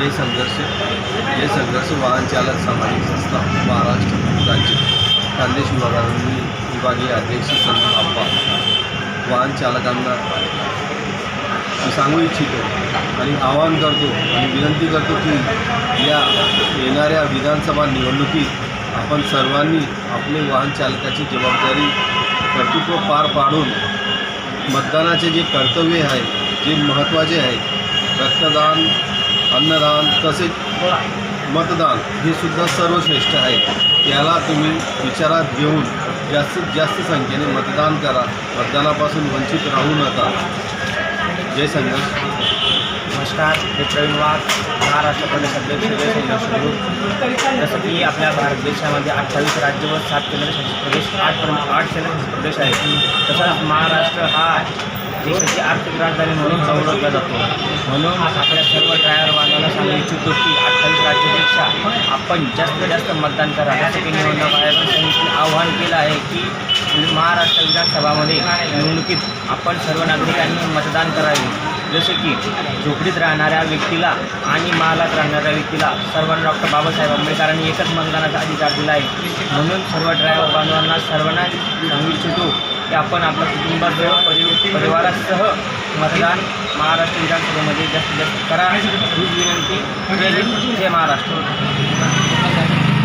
जय संघर्ष हे संघर्ष वाहन चालक सामाजिक संस्था महाराष्ट्र राज्य खानदेश विभागातील विभागीय अध्यक्ष संदीप आप्पा. वाहन चालकांना सांगू इच्छितो आणि आवाहन करतो आणि विनंती करतो की या येणाऱ्या विधानसभा निवडणुकीत आपण सर्वांनी आपले वाहन चालकाची जबाबदारी कर्तृत्व पार पाडून मतदानाचे जे कर्तव्य आहे जे महत्त्वाचे आहे रक्तदान अन्नदान तसेच मतदान हे सुद्धा सर्वश्रेष्ठ आहे. त्याला तुम्ही विचारात घेऊन जास्तीत जास्त संख्येने मतदान करा. मतदानापासून वंचित राहू नका. जय संघर्ष नमस्कार मी प्रवीण वाघ महाराष्ट्र प्रदेश अध्यक्ष जसं की आपल्या भारत देशामध्ये अठ्ठावीस राज्य व सात केंद्रशासित प्रदेश आठ प्रमुख आठ केंद्रशासित प्रदेश आहेत. तसंच महाराष्ट्र हा देशाची आर्थिक राजधानी म्हणून ओळखला जातो. म्हणून आपल्या सर्व ड्रायव्हर बांधवांना सांगू इच्छितो की अठ्ठावीस राज्यापेक्षा आपण जास्तीत जास्त मतदान करा. जसं की निवडणूक आयोगाने आवाहन केलं आहे की महाराष्ट्र विधानसभामध्ये निवडणुकीत आपण सर्व नागरिकांनी मतदान करावे. जसे की झोपडीत राहणाऱ्या व्यक्तीला आणि महालात राहणाऱ्या व्यक्तीला सर्वांना डॉक्टर बाबासाहेब आंबेडकरांनी एकच मतदानाचा अधिकार दिला आहे म्हणून सर्व ड्रायव्हर बांधवांना सर्वांना सांगू इच्छितो की आपण आपल्या कुटुंबासह परि परिवारासह मतदान महाराष्ट्र विधानसभेमध्ये जास्तीत जास्त करा. हीच विनंती जय महाराष्ट्र.